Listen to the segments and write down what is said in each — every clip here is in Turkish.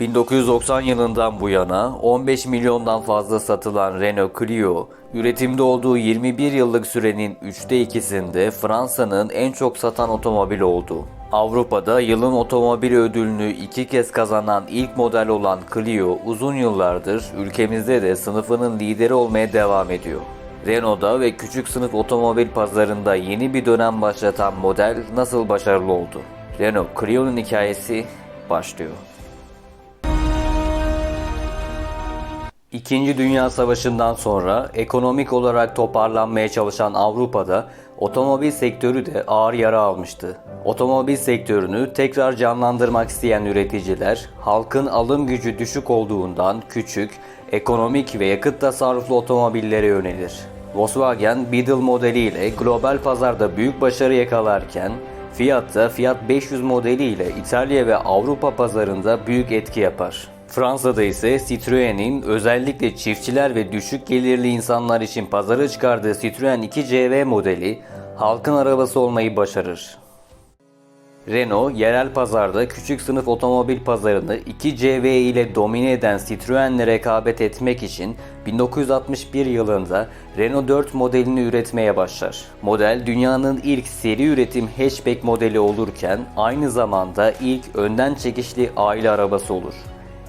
1990 yılından bu yana 15 milyondan fazla satılan Renault Clio, üretimde olduğu 21 yıllık sürenin 3'te 2'sinde Fransa'nın en çok satan otomobil oldu. Avrupa'da yılın otomobil ödülünü iki kez kazanan ilk model olan Clio uzun yıllardır ülkemizde de sınıfının lideri olmaya devam ediyor. Renault'da ve küçük sınıf otomobil pazarında yeni bir dönem başlatan model nasıl başarılı oldu? Renault Clio'nun hikayesi başlıyor. İkinci Dünya Savaşı'ndan sonra ekonomik olarak toparlanmaya çalışan Avrupa'da otomobil sektörü de ağır yara almıştı. Otomobil sektörünü tekrar canlandırmak isteyen üreticiler, halkın alım gücü düşük olduğundan küçük, ekonomik ve yakıt tasarruflu otomobillere yönelir. Volkswagen Beetle modeliyle global pazarda büyük başarı yakalarken, Fiat da Fiat 500 modeliyle İtalya ve Avrupa pazarında büyük etki yapar. Fransa'da ise Citroen'in özellikle çiftçiler ve düşük gelirli insanlar için pazara çıkardığı Citroen 2 CV modeli halkın arabası olmayı başarır. Renault, yerel pazarda küçük sınıf otomobil pazarını 2 CV ile domine eden Citroen'le rekabet etmek için 1961 yılında Renault 4 modelini üretmeye başlar. Model dünyanın ilk seri üretim hatchback modeli olurken aynı zamanda ilk önden çekişli aile arabası olur.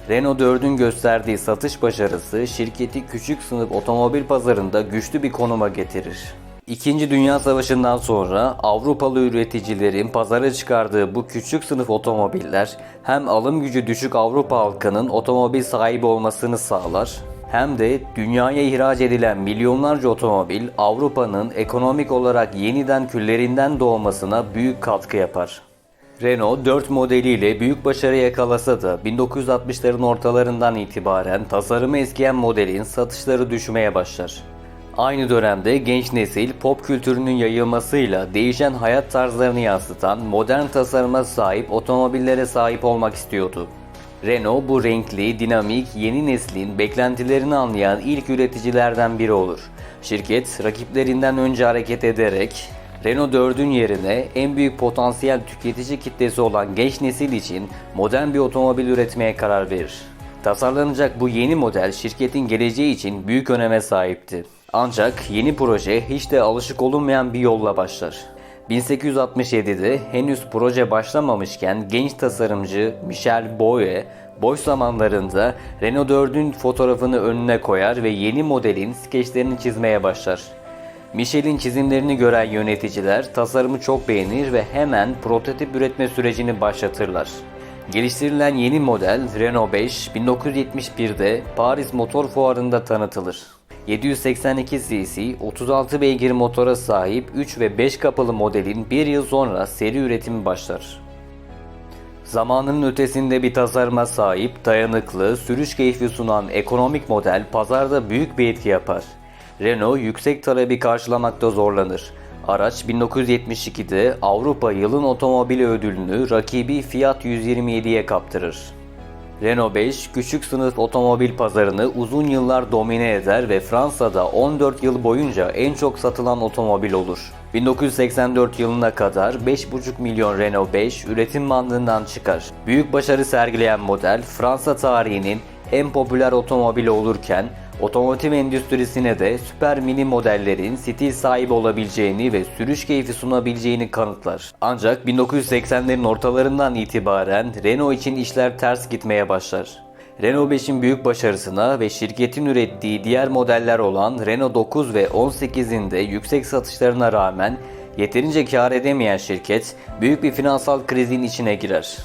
Renault 4'ün gösterdiği satış başarısı şirketi küçük sınıf otomobil pazarında güçlü bir konuma getirir. İkinci Dünya Savaşı'ndan sonra Avrupalı üreticilerin pazara çıkardığı bu küçük sınıf otomobiller hem alım gücü düşük Avrupa halkının otomobil sahibi olmasını sağlar hem de dünyaya ihraç edilen milyonlarca otomobil Avrupa'nın ekonomik olarak yeniden küllerinden doğmasına büyük katkı yapar. Renault 4 modeliyle büyük başarı yakalasa da 1960'ların ortalarından itibaren tasarımı eskiyen modelin satışları düşmeye başlar. Aynı dönemde genç nesil pop kültürünün yayılmasıyla değişen hayat tarzlarını yansıtan modern tasarıma sahip otomobillere sahip olmak istiyordu. Renault bu renkli, dinamik, yeni neslin beklentilerini anlayan ilk üreticilerden biri olur. Şirket rakiplerinden önce hareket ederek Renault 4'ün yerine en büyük potansiyel tüketici kitlesi olan genç nesil için modern bir otomobil üretmeye karar verir. Tasarlanacak bu yeni model şirketin geleceği için büyük öneme sahipti. Ancak yeni proje hiç de alışık olunmayan bir yolla başlar. 1867'de henüz proje başlamamışken genç tasarımcı Michel Boye boş zamanlarında Renault 4'ün fotoğrafını önüne koyar ve yeni modelin skeçlerini çizmeye başlar. Michel'in çizimlerini gören yöneticiler tasarımı çok beğenir ve hemen prototip üretme sürecini başlatırlar. Geliştirilen yeni model Renault 5 1971'de Paris Motor Fuarı'nda tanıtılır. 782 cc 36 beygir motora sahip 3 ve 5 kapılı modelin bir yıl sonra seri üretimi başlar. Zamanının ötesinde bir tasarıma sahip, dayanıklı, sürüş keyfi sunan ekonomik model pazarda büyük bir etki yapar. Renault yüksek talebi karşılamakta zorlanır. Araç 1972'de Avrupa Yılın Otomobili ödülünü rakibi Fiat 127'ye kaptırır. Renault 5 küçük sınıf otomobil pazarını uzun yıllar domine eder ve Fransa'da 14 yıl boyunca en çok satılan otomobil olur. 1984 yılına kadar 5,5 milyon Renault 5 üretim bandından çıkar. Büyük başarı sergileyen model Fransa tarihinin en popüler otomobili olurken otomotiv endüstrisine de süper mini modellerin stil sahibi olabileceğini ve sürüş keyfi sunabileceğini kanıtlar. Ancak 1980'lerin ortalarından itibaren Renault için işler ters gitmeye başlar. Renault 5'in büyük başarısına ve şirketin ürettiği diğer modeller olan Renault 9 ve 18'in de yüksek satışlarına rağmen yeterince kar edemeyen şirket büyük bir finansal krizin içine girer.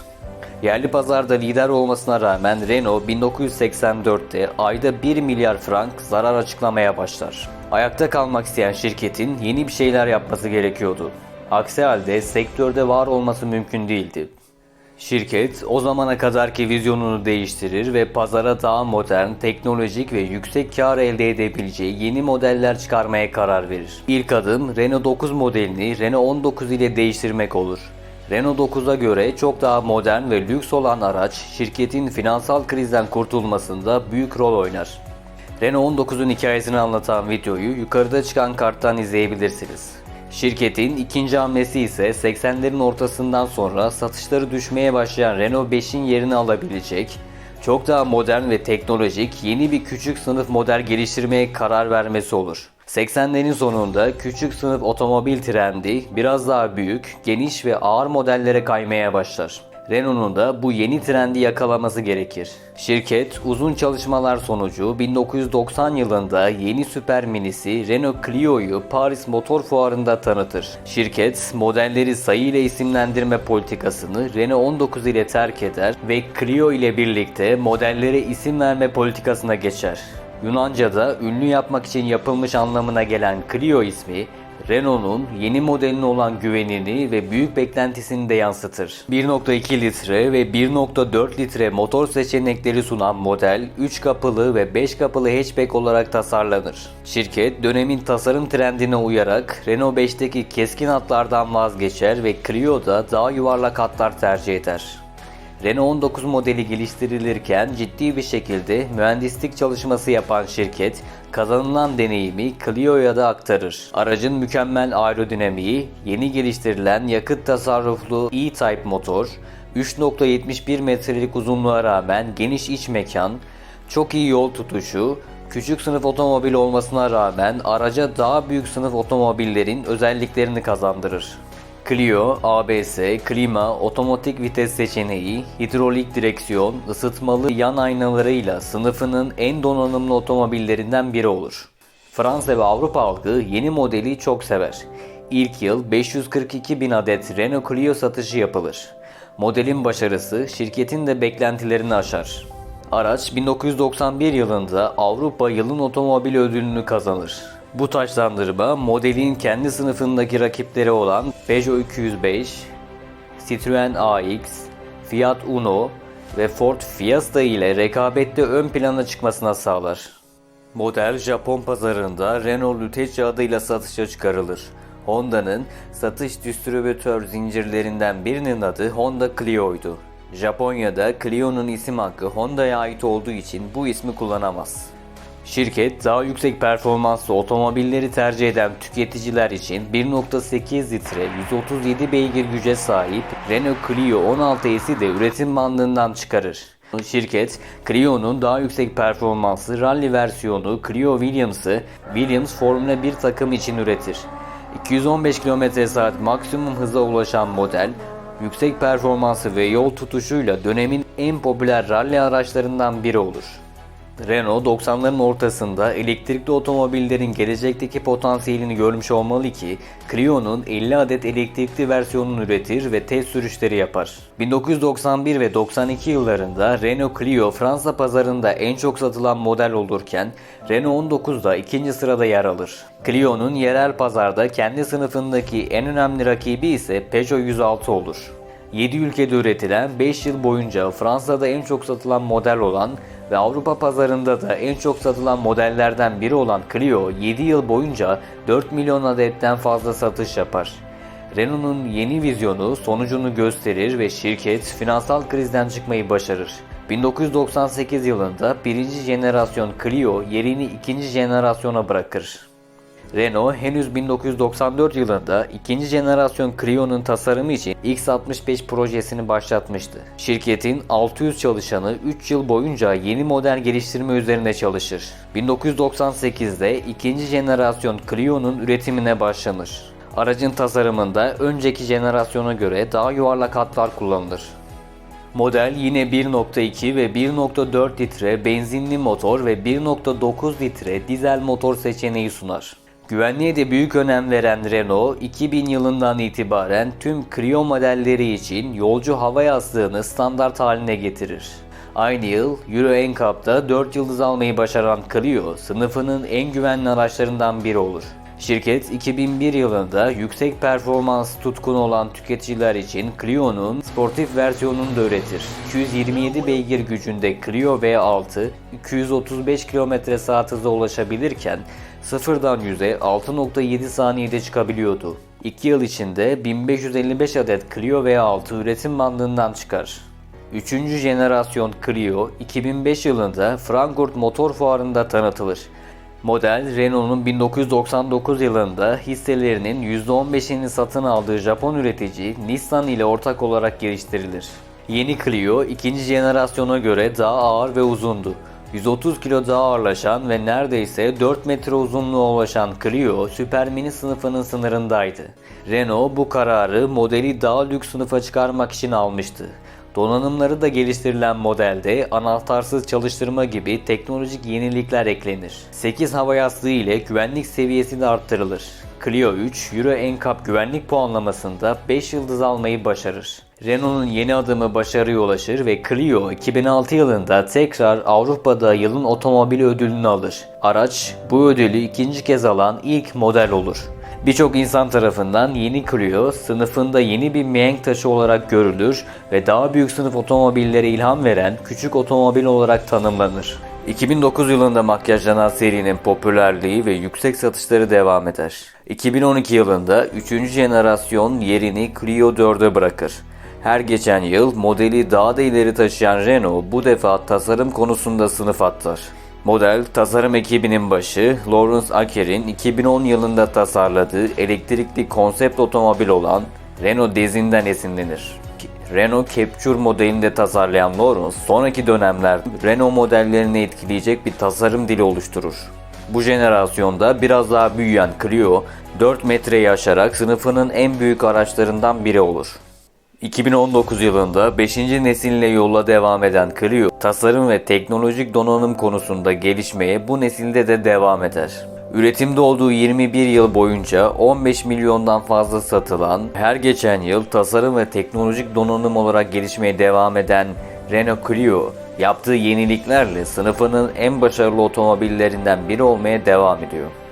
Yerli pazarda lider olmasına rağmen Renault 1984'te ayda 1 milyar frank zarar açıklamaya başlar. Ayakta kalmak isteyen şirketin yeni bir şeyler yapması gerekiyordu. Aksi halde sektörde var olması mümkün değildi. Şirket o zamana kadarki vizyonunu değiştirir ve pazara daha modern, teknolojik ve yüksek kar elde edebileceği yeni modeller çıkarmaya karar verir. İlk adım Renault 9 modelini Renault 19 ile değiştirmek olur. Renault 9'a göre çok daha modern ve lüks olan araç şirketin finansal krizden kurtulmasında büyük rol oynar. Renault 19'un hikayesini anlatan videoyu yukarıda çıkan karttan izleyebilirsiniz. Şirketin ikinci hamlesi ise 80'lerin ortasından sonra satışları düşmeye başlayan Renault 5'in yerini alabilecek, çok daha modern ve teknolojik yeni bir küçük sınıf model geliştirmeye karar vermesi olur. 80'lerin sonunda küçük sınıf otomobil trendi biraz daha büyük, geniş ve ağır modellere kaymaya başlar. Renault'un da bu yeni trendi yakalaması gerekir. Şirket uzun çalışmalar sonucu 1990 yılında yeni süper minisi Renault Clio'yu Paris Motor Fuarı'nda tanıtır. Şirket modelleri sayı ile isimlendirme politikasını Renault 19 ile terk eder ve Clio ile birlikte modellere isim verme politikasına geçer. Yunanca'da ünlü yapmak için yapılmış anlamına gelen Clio ismi Renault'un yeni modeline olan güvenini ve büyük beklentisini de yansıtır. 1.2 litre ve 1.4 litre motor seçenekleri sunan model 3 kapılı ve 5 kapılı hatchback olarak tasarlanır. Şirket dönemin tasarım trendine uyarak Renault 5'teki keskin hatlardan vazgeçer ve Clio'da daha yuvarlak hatlar tercih eder. Renault 19 modeli geliştirilirken ciddi bir şekilde mühendislik çalışması yapan şirket kazanılan deneyimi Clio'ya da aktarır. Aracın mükemmel aerodinamiği, yeni geliştirilen yakıt tasarruflu E-Type motor, 3.71 metrelik uzunluğa rağmen geniş iç mekan, çok iyi yol tutuşu, küçük sınıf otomobil olmasına rağmen araca daha büyük sınıf otomobillerin özelliklerini kazandırır. Clio, ABS, klima, otomatik vites seçeneği, hidrolik direksiyon, ısıtmalı yan aynalarıyla sınıfının en donanımlı otomobillerinden biri olur. Fransa ve Avrupa halkı yeni modeli çok sever. İlk yıl 542 bin adet Renault Clio satışı yapılır. Modelin başarısı şirketin de beklentilerini aşar. Araç 1991 yılında Avrupa Yılın Otomobil ödülünü kazanır. Bu taçlandırma modelin kendi sınıfındaki rakipleri olan Peugeot 205, Citroen AX, Fiat Uno ve Ford Fiesta ile rekabette ön plana çıkmasına sağlar. Model Japon pazarında Renault Lutetia adıyla satışa çıkarılır. Honda'nın satış distribütör zincirlerinden birinin adı Honda Clio'ydu. Japonya'da Clio'nun isim hakkı Honda'ya ait olduğu için bu ismi kullanamaz. Şirket daha yüksek performanslı otomobilleri tercih eden tüketiciler için 1.8 litre 137 beygir güce sahip Renault Clio 16S'i de üretim bandından çıkarır. Şirket, Clio'nun daha yüksek performanslı rally versiyonu Clio Williams'ı Williams Formula 1 takım için üretir. 215 km/s maksimum hıza ulaşan model, yüksek performansı ve yol tutuşuyla dönemin en popüler rally araçlarından biri olur. Renault 90'ların ortasında elektrikli otomobillerin gelecekteki potansiyelini görmüş olmalı ki Clio'nun 50 adet elektrikli versiyonunu üretir ve test sürüşleri yapar. 1991 ve 92 yıllarında Renault Clio Fransa pazarında en çok satılan model olurken Renault 19 da ikinci sırada yer alır. Clio'nun yerel pazarda kendi sınıfındaki en önemli rakibi ise Peugeot 106 olur. 7 ülkede üretilen 5 yıl boyunca Fransa'da en çok satılan model olan ve Avrupa pazarında da en çok satılan modellerden biri olan Clio 7 yıl boyunca 4 milyon adetten fazla satış yapar. Renault'un yeni vizyonu sonucunu gösterir ve şirket finansal krizden çıkmayı başarır. 1998 yılında birinci jenerasyon Clio yerini ikinci jenerasyona bırakır. Renault henüz 1994 yılında ikinci jenerasyon Clio'nun tasarımı için X65 projesini başlatmıştı. Şirketin 600 çalışanı 3 yıl boyunca yeni model geliştirme üzerine çalışır. 1998'de ikinci jenerasyon Clio'nun üretimine başlanır. Aracın tasarımında önceki jenerasyona göre daha yuvarlak hatlar kullanılır. Model yine 1.2 ve 1.4 litre benzinli motor ve 1.9 litre dizel motor seçeneği sunar. Güvenliğe de büyük önem veren Renault, 2000 yılından itibaren tüm Clio modelleri için yolcu hava yastığını standart haline getirir. Aynı yıl Euro NCAP'ta 4 yıldız almayı başaran Clio, sınıfının en güvenli araçlarından biri olur. Şirket 2001 yılında yüksek performans tutkunu olan tüketiciler için Clio'nun sportif versiyonunu da üretir. 227 beygir gücünde Clio V6 235 km/s hıza ulaşabilirken sıfırdan 100'e 6.7 saniyede çıkabiliyordu. 2 yıl içinde 1555 adet Clio V6 üretim bandından çıkar. 3. jenerasyon Clio 2005 yılında Frankfurt Motor Fuarı'nda tanıtılır. Model Renault'un 1999 yılında hisselerinin %15'ini satın aldığı Japon üretici Nissan ile ortak olarak geliştirilir. Yeni Clio ikinci jenerasyona göre daha ağır ve uzundu. 130 kilo daha ağırlaşan ve neredeyse 4 metre uzunluğa ulaşan Clio süper mini sınıfının sınırındaydı. Renault bu kararı modeli daha lüks sınıfa çıkarmak için almıştı. Donanımları da geliştirilen modelde anahtarsız çalıştırma gibi teknolojik yenilikler eklenir. 8 hava yastığı ile güvenlik seviyesi de arttırılır. Clio 3 Euro NCAP güvenlik puanlamasında 5 yıldız almayı başarır. Renault'un yeni adımı başarıya ulaşır ve Clio 2006 yılında tekrar Avrupa'da yılın otomobili ödülünü alır. Araç bu ödülü ikinci kez alan ilk model olur. Birçok insan tarafından yeni Clio sınıfında yeni bir mihenk taşı olarak görülür ve daha büyük sınıf otomobillere ilham veren küçük otomobil olarak tanımlanır. 2009 yılında makyajlanan serinin popülerliği ve yüksek satışları devam eder. 2012 yılında 3. jenerasyon yerini Clio 4'e bırakır. Her geçen yıl modeli daha da ileri taşıyan Renault bu defa tasarım konusunda sınıf atlar. Model tasarım ekibinin başı Lawrence Aker'in 2010 yılında tasarladığı elektrikli konsept otomobil olan Renault Dezine'den esinlenir. Renault Capture modelini de tasarlayan Lawrence sonraki dönemlerde Renault modellerini etkileyecek bir tasarım dili oluşturur. Bu jenerasyonda biraz daha büyüyen Clio 4 metreyi aşarak sınıfının en büyük araçlarından biri olur. 2019 yılında 5. nesille yola devam eden Clio, tasarım ve teknolojik donanım konusunda gelişmeye bu nesilde de devam eder. Üretimde olduğu 21 yıl boyunca 15 milyondan fazla satılan, her geçen yıl tasarım ve teknolojik donanım olarak gelişmeye devam eden Renault Clio, yaptığı yeniliklerle sınıfının en başarılı otomobillerinden biri olmaya devam ediyor.